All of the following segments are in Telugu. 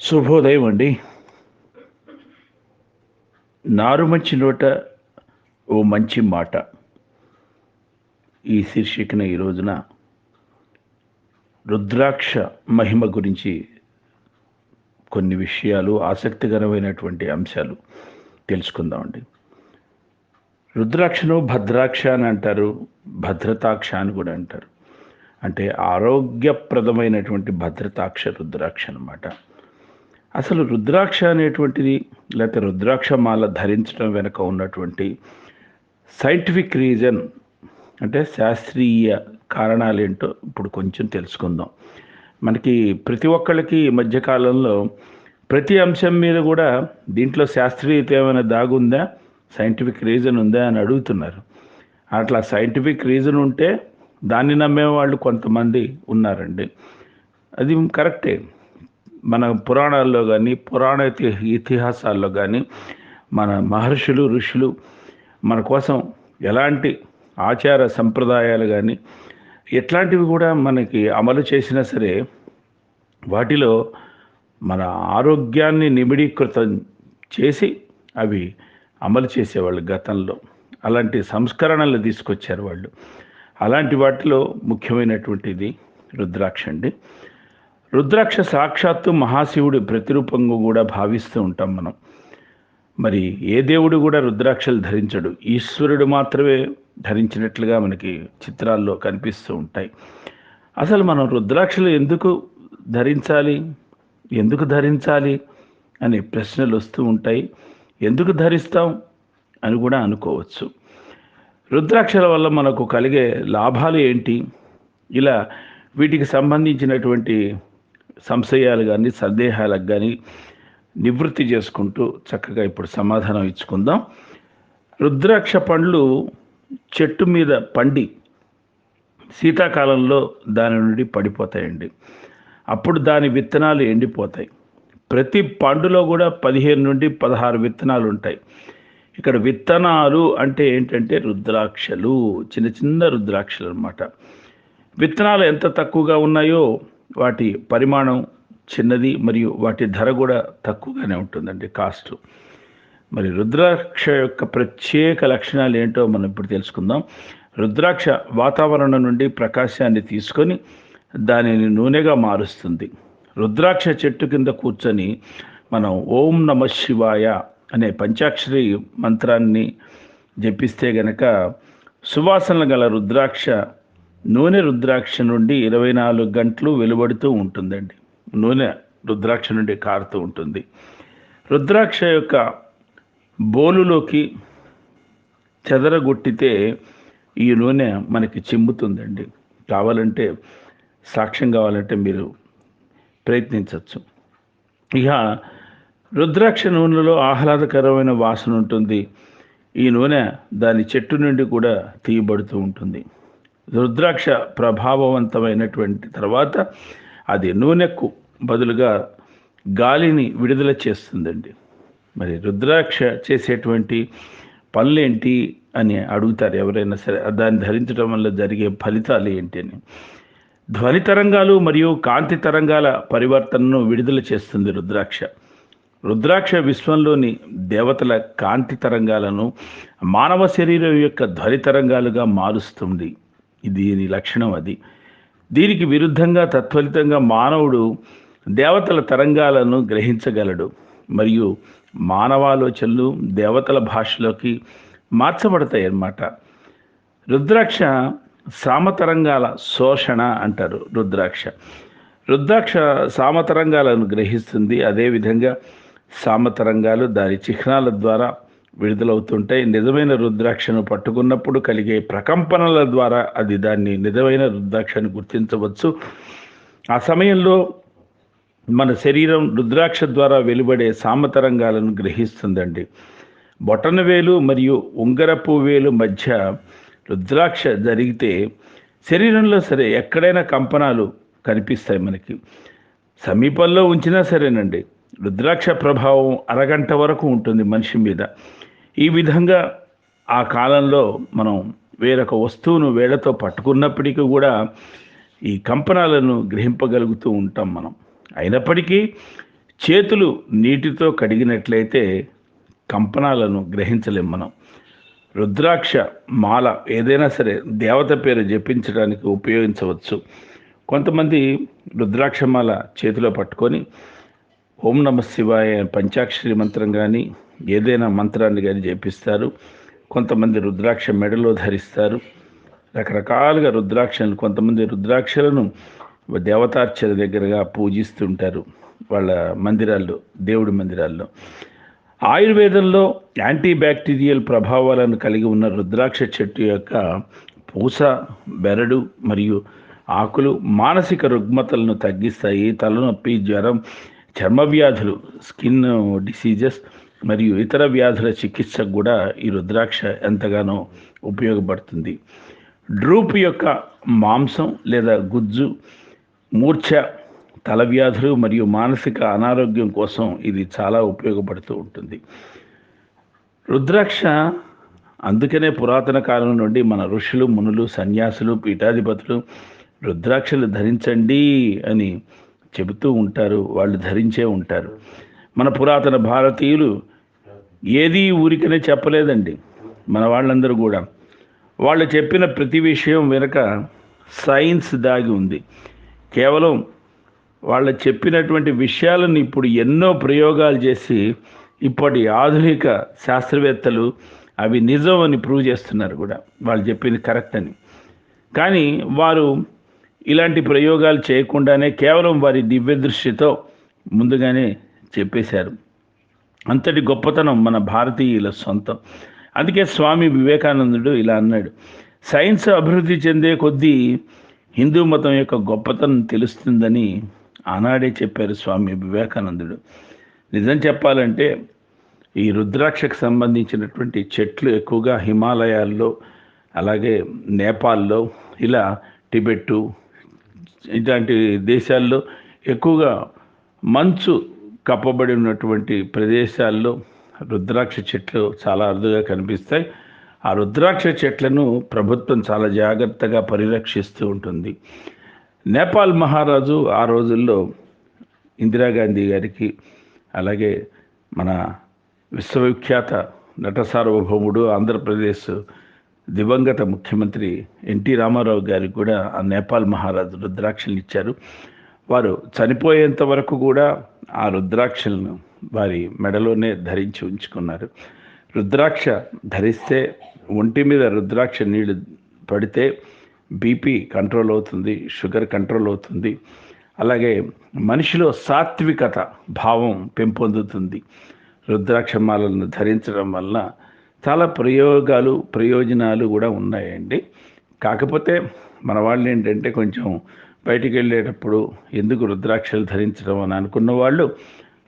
శుభోదయం అండి. నారు మంచి నోట ఓ మంచి మాట. ఈ శీర్షికన ఈ రోజున రుద్రాక్ష మహిమ గురించి కొన్ని విషయాలు ఆసక్తికరమైనటువంటి అంశాలు తెలుసుకుందామండి. రుద్రాక్షను భద్రాక్ష అని అంటారు భద్రతాక్ష అని కూడా అంటారు. అంటే ఆరోగ్యప్రదమైనటువంటి భద్రతాక్ష రుద్రాక్ష అన్నమాట. అసలు రుద్రాక్ష అనేటువంటిది లేకపోతే రుద్రాక్ష మాల ధరించడం వెనుక ఉన్నటువంటి సైంటిఫిక్ రీజన్ అంటే శాస్త్రీయ కారణాలు ఏంటో ఇప్పుడు కొంచెం తెలుసుకుందాం. మనకి ప్రతి ఒక్కళ్ళకి ఈ మధ్యకాలంలో ప్రతి అంశం మీద కూడా దీంట్లో శాస్త్రీయత ఏమైనా దాగుందా? సైంటిఫిక్ రీజన్ ఉందా అని అడుగుతున్నారు. అట్లా సైంటిఫిక్ రీజన్ ఉంటే దాన్ని నమ్మే వాళ్ళు కొంతమంది ఉన్నారండి. అది కరెక్టే. మన పురాణాల్లో కానీ పురాణ ఇతిహాసాల్లో కానీ మన మహర్షులు ఋషులు మన కోసం ఎలాంటి ఆచార సంప్రదాయాలు కానీ ఎట్లాంటివి కూడా మనకి అమలు చేసినా సరే వాటిలో మన ఆరోగ్యాన్ని నిమిడీకృతం చేసి అవి అమలు చేసేవాళ్ళు గతంలో. అలాంటి సంస్కరణలు తీసుకొచ్చారు వాళ్ళు. అలాంటి వాటిలో ముఖ్యమైనటువంటిది రుద్రాక్ష అండి. రుద్రాక్ష సాక్షాత్తు మహాశివుడి ప్రతిరూపంగా కూడా భావిస్తూ ఉంటాం మనం. మరి ఏ దేవుడు కూడా రుద్రాక్షలు ధరించడు. ఈశ్వరుడు మాత్రమే ధరించినట్లుగా మనకి చిత్రాల్లో కనిపిస్తూ ఉంటాయి. అసలు మనం రుద్రాక్షలు ఎందుకు ధరించాలి? ఎందుకు ధరించాలి అనే ప్రశ్నలు వస్తూ ఉంటాయి. ఎందుకు ధరిస్తాం అని కూడా అనుకోవచ్చు. రుద్రాక్షల వల్ల మనకు కలిగే లాభాలు ఏంటి? ఇలా వీటికి సంబంధించినటువంటి సంశయాలు కానీ సందేహాలకు కానీ నివృత్తి చేసుకుంటూ చక్కగా ఇప్పుడు సమాధానం ఇచ్చుకుందాం. రుద్రాక్ష పండ్లు చెట్టు మీద పండి శీతాకాలంలో దాని నుండి పడిపోతాయండి. అప్పుడు దాని విత్తనాలు ఎండిపోతాయి. ప్రతి పండులో కూడా పదిహేను నుండి పదహారు విత్తనాలు ఉంటాయి. ఇక్కడ విత్తనాలు అంటే ఏంటంటే రుద్రాక్షలు చిన్న చిన్న రుద్రాక్షలు అనమాట విత్తనాలు ఎంత తక్కువగా ఉన్నాయో వాటి పరిమాణం చిన్నది మరియు వాటి ధర కూడా తక్కువగానే ఉంటుందండి కాస్ట్. మరి రుద్రాక్ష యొక్క ప్రత్యేక లక్షణాలు ఏంటో మనం ఇప్పుడు తెలుసుకుందాం. రుద్రాక్ష వాతావరణం నుండి ప్రకాశాన్ని తీసుకొని దానిని నూనెగా మారుస్తుంది. రుద్రాక్ష చెట్టు కింద కూర్చొని మనం ఓం నమ శివాయ అనే పంచాక్షరి మంత్రాన్ని జపిస్తే గనక సువాసనలు గల రుద్రాక్ష నూనె రుద్రాక్ష నుండి ఇరవై నాలుగు గంటలు వెలువడుతూ ఉంటుందండి. నూనె రుద్రాక్ష నుండి కారుతూ ఉంటుంది. రుద్రాక్ష యొక్క బోలులోకి చెదరగొట్టితే ఈ నూనె మనకి చిమ్ముతుందండి. కావాలంటే సాక్ష్యం కావాలంటే మీరు ప్రయత్నించవచ్చు. ఇక రుద్రాక్ష నూనెలో ఆహ్లాదకరమైన వాసన ఉంటుంది. ఈ నూనె దాని చెట్టు నుండి కూడా తీయబడుతూ ఉంటుంది. రుద్రాక్ష ప్రభావవంతమైనటువంటి తర్వాత అది నూనెకు బదులుగా గాలిని విడుదల చేస్తుందండి. మరి రుద్రాక్ష చేసేటువంటి పనులేంటి అని అడుగుతారు ఎవరైనా సరే. దాన్ని ధరించడం వల్ల జరిగే ఫలితాలు ఏంటి అని ధ్వని తరంగాలు మరియు కాంతి తరంగాల పరివర్తనను విడుదల చేస్తుంది రుద్రాక్ష. రుద్రాక్ష విశ్వంలోని దేవతల కాంతి తరంగాలను మానవ శరీరం యొక్క ధ్వని తరంగాలుగా మారుస్తుంది. దీని లక్షణం అది. దీనికి విరుద్ధంగా తత్ఫలితంగా మానవుడు దేవతల తరంగాలను గ్రహించగలడు. మరియు మానవాలోచనలు దేవతల భాషలోకి మార్చబడతాయి అన్నమాట. రుద్రాక్ష సామతరంగాల శోషణ అంటారు రుద్రాక్ష. రుద్రాక్ష సామతరంగాలను గ్రహిస్తుంది. అదేవిధంగా సామతరంగాలు దాని చిహ్నాల ద్వారా విడుదలవుతుంటాయి నిజమైన రుద్రాక్షను పట్టుకున్నప్పుడు కలిగే ప్రకంపనల ద్వారా అది దాన్ని నిజమైన రుద్రాక్షను గుర్తించవచ్చు. ఆ సమయంలో మన శరీరం రుద్రాక్ష ద్వారా వెలువడే సామతరంగాలను గ్రహిస్తుందండి. బొటన వేలు మరియు ఉంగరపు వేలు మధ్య రుద్రాక్ష జరిగితే శరీరంలో సరే ఎక్కడైనా కంపనాలు కనిపిస్తాయి మనకి. సమీపంలో ఉంచినా సరేనండి. రుద్రాక్ష ప్రభావం అరగంట వరకు ఉంటుంది మనిషి మీద. ఈ విధంగా ఆ కాలంలో మనం వేరొక వస్తువును వేళ్ళతో పట్టుకున్నప్పటికీ కూడా ఈ కంపనాలను గ్రహింపగలుగుతూ ఉంటాం మనం. అయినప్పటికీ చేతులు నీటితో కడిగినట్లయితే కంపనాలను గ్రహించలేం మనం. రుద్రాక్ష మాల ఏదైనా సరే దేవత పేరు జపించడానికి ఉపయోగించవచ్చు. కొంతమంది రుద్రాక్ష మాల చేతిలో పట్టుకొని ఓం నమ శివాయ పంచాక్షరి మంత్రం కానీ ఏదైనా మంత్రాన్ని కానీ జపిస్తారు. కొంతమంది రుద్రాక్ష మెడలో ధరిస్తారు. రకరకాలుగా రుద్రాక్షలు కొంతమంది రుద్రాక్షలను దేవతార్చన దగ్గరగా పూజిస్తుంటారు వాళ్ళ మందిరాల్లో దేవుడి మందిరాల్లో. ఆయుర్వేదంలో యాంటీబ్యాక్టీరియల్ ప్రభావాలను కలిగి ఉన్న రుద్రాక్ష చెట్టు యొక్క పూస బెరడు మరియు ఆకులు మానసిక రుగ్మతలను తగ్గిస్తాయి. తలనొప్పి జ్వరం చర్మ వ్యాధులు స్కిన్ డిసీజెస్ మరియు ఇతర వ్యాధుల చికిత్సకు కూడా ఈ రుద్రాక్ష ఎంతగానో ఉపయోగపడుతుంది. డ్రూప్ యొక్క మాంసం లేదా గుజ్జు మూర్ఛ తల వ్యాధులు మరియు మానసిక అనారోగ్యం కోసం ఇది చాలా ఉపయోగపడుతూ ఉంటుంది. రుద్రాక్ష అందుకనే పురాతన కాలం నుండి మన ఋషులు మునులు సన్యాసులు పీఠాధిపతులు రుద్రాక్షలు ధరించండి అని చెబుతూ ఉంటారు వాళ్ళు ధరించే ఉంటారు. మన పురాతన భారతీయులు ఏది ఊరికనే చెప్పలేదండి. మన వాళ్ళందరూ కూడా. వాళ్ళు చెప్పిన ప్రతి విషయం వెనుక సైన్స్ దాగి ఉంది. కేవలం వాళ్ళు చెప్పినటువంటి విషయాలను ఇప్పుడు ఎన్నో ప్రయోగాలు చేసి ఇప్పటి ఆధునిక శాస్త్రవేత్తలు అవి నిజం అని ప్రూవ్ చేస్తున్నారు కూడా. వాళ్ళు చెప్పింది కరెక్ట్ అని. కానీ వారు ఇలాంటి ప్రయోగాలు చేయకుండానే కేవలం వారి దివ్య దృష్టితో ముందుగానే చెప్పేశారు. అంతటి గొప్పతనం మన భారతీయుల సొంతం. అందుకే స్వామి వివేకానందుడు ఇలా అన్నాడు. సైన్స్ అభివృద్ధి చెందే కొద్దీ హిందూ మతం యొక్క గొప్పతనం తెలుస్తుందని ఆనాడే చెప్పారు స్వామి వివేకానందుడు. నిజం చెప్పాలంటే ఈ రుద్రాక్షకు సంబంధించినటువంటి చెట్లు ఎక్కువగా హిమాలయాల్లో అలాగే నేపాల్లో ఇలా టిబెట్టు ఇలాంటి దేశాల్లో ఎక్కువగా మంచు కప్పబడి ఉన్నటువంటి ప్రదేశాల్లో రుద్రాక్ష చెట్లు చాలా అరుదుగా కనిపిస్తాయి. ఆ రుద్రాక్ష చెట్లను ప్రభుత్వం చాలా జాగ్రత్తగా పరిరక్షిస్తూ ఉంటుంది. నేపాల్ మహారాజు ఆ రోజుల్లో ఇందిరాగాంధీ గారికి అలాగే మన విశ్వవిఖ్యాత నట సార్వభౌముడు ఆంధ్రప్రదేశ్ దివంగత ముఖ్యమంత్రి ఎన్టీ రామారావు గారికి కూడా ఆ నేపాల్ మహారాజు రుద్రాక్షలు ఇచ్చారు వారు చనిపోయేంత వరకు కూడా ఆ రుద్రాక్షలను వారి మెడలోనే ధరించి ఉంచుకున్నారు. రుద్రాక్ష ధరిస్తే ఒంటి మీద రుద్రాక్ష నీళ్ళు పడితే బీపీ కంట్రోల్ అవుతుంది షుగర్ కంట్రోల్ అవుతుంది. అలాగే మనిషిలో సాత్వికత భావం పెంపొందుతుంది. రుద్రాక్ష మాలను ధరించడం వలన చాలా ప్రయోగాలు ప్రయోజనాలు కూడా ఉన్నాయండి. కాకపోతే మన వాళ్ళు ఏంటంటే కొంచెం బయటికి వెళ్ళేటప్పుడు ఎందుకు రుద్రాక్షలు ధరించడం అని అనుకున్న వాళ్ళు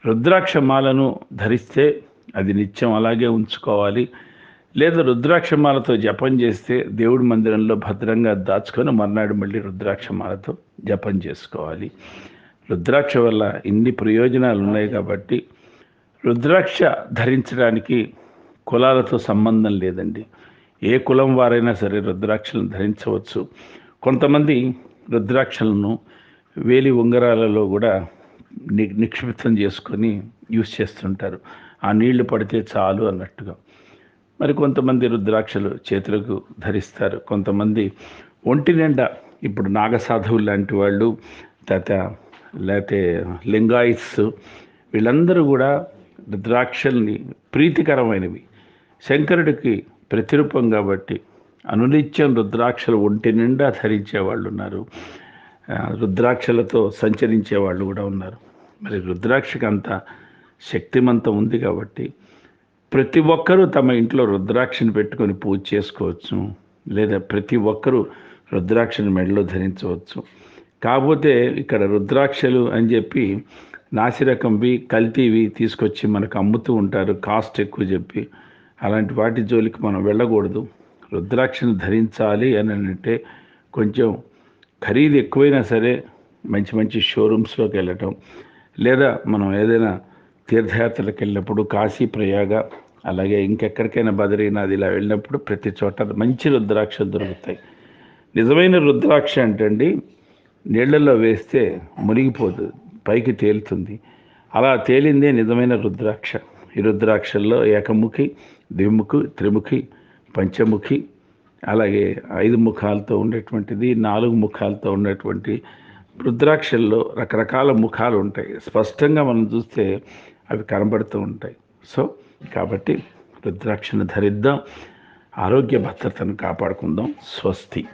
రుద్రాక్ష మాలను ధరిస్తే అది నిత్యం అలాగే ఉంచుకోవాలి. లేదా రుద్రాక్ష మాలతో జపం చేస్తే దేవుడి మందిరంలో భద్రంగా దాచుకొని మర్నాడు మళ్ళీ రుద్రాక్ష మాలతో జపం చేసుకోవాలి. రుద్రాక్ష వల్ల ఇన్ని ప్రయోజనాలు ఉన్నాయి కాబట్టి రుద్రాక్ష ధరించడానికి కులాలతో సంబంధం లేదండి. ఏ కులం వారైనా సరే రుద్రాక్షలను ధరించవచ్చు. కొంతమంది రుద్రాక్షలను వేలి ఉంగరాలలో కూడా ని నిక్షిప్తం చేసుకొని యూస్ చేస్తుంటారు. ఆ నీళ్ళు పడితే చాలు అన్నట్టుగా. మరి కొంతమంది రుద్రాక్షలు చేతులకు ధరిస్తారు. కొంతమంది ఒంటి నిండా ఇప్పుడు నాగసాధువులు లాంటి వాళ్ళు తర్వాత లేకపోతే లింగాయిత్స్ వీళ్ళందరూ కూడా రుద్రాక్షల్ని ప్రీతికరమైనవి. శంకరుడికి ప్రతిరూపం కాబట్టి అనునిత్యం రుద్రాక్షలు ఒంటి నిండా ధరించే వాళ్ళు ఉన్నారు రుద్రాక్షలతో సంచరించే వాళ్ళు కూడా ఉన్నారు. మరి రుద్రాక్షకి అంత శక్తిమంతం ఉంది కాబట్టి ప్రతి ఒక్కరూ తమ ఇంట్లో రుద్రాక్షని పెట్టుకొని పూజ చేసుకోవచ్చు లేదా ప్రతి ఒక్కరూ రుద్రాక్షని మెడలో ధరించవచ్చు. కాకపోతే ఇక్కడ రుద్రాక్షలు అని చెప్పి నాసిరకంవి కల్తీవి తీసుకొచ్చి మనకు అమ్ముతూ ఉంటారు కాస్ట్ ఎక్కువ చెప్పి. అలాంటి వాటి జోలికి మనం వెళ్ళకూడదు. రుద్రాక్షను ధరించాలి అని అంటే కొంచెం ఖరీదు ఎక్కువైనా సరే మంచి మంచి షోరూమ్స్లోకి వెళ్ళటం లేదా మనం ఏదైనా తీర్థయాత్రలకు వెళ్ళినప్పుడు కాశీ ప్రయాగ అలాగే ఇంకెక్కడికైనా బద్రీనాథ్ ఇలా వెళ్ళినప్పుడు ప్రతి చోట మంచి రుద్రాక్షలు దొరుకుతాయి. నిజమైన రుద్రాక్ష అంటే అండి నీళ్ళల్లో వేస్తే మునిగిపోతుంది పైకి తేలుతుంది. అలా తేలిందే నిజమైన రుద్రాక్ష. ఈ రుద్రాక్షల్లో ఏకముఖి ద్విముఖి త్రిముఖి పంచముఖి అలాగే ఐదు ముఖాలతో ఉండేటువంటిది నాలుగు ముఖాలతో ఉన్నటువంటి రుద్రాక్షల్లో రకరకాల ముఖాలు ఉంటాయి. స్పష్టంగా మనం చూస్తే అవి కనబడుతూ ఉంటాయి. సో కాబట్టి రుద్రాక్షను ధరిద్దాం. ఆరోగ్య భద్రతను కాపాడుకుందాం. స్వస్తి.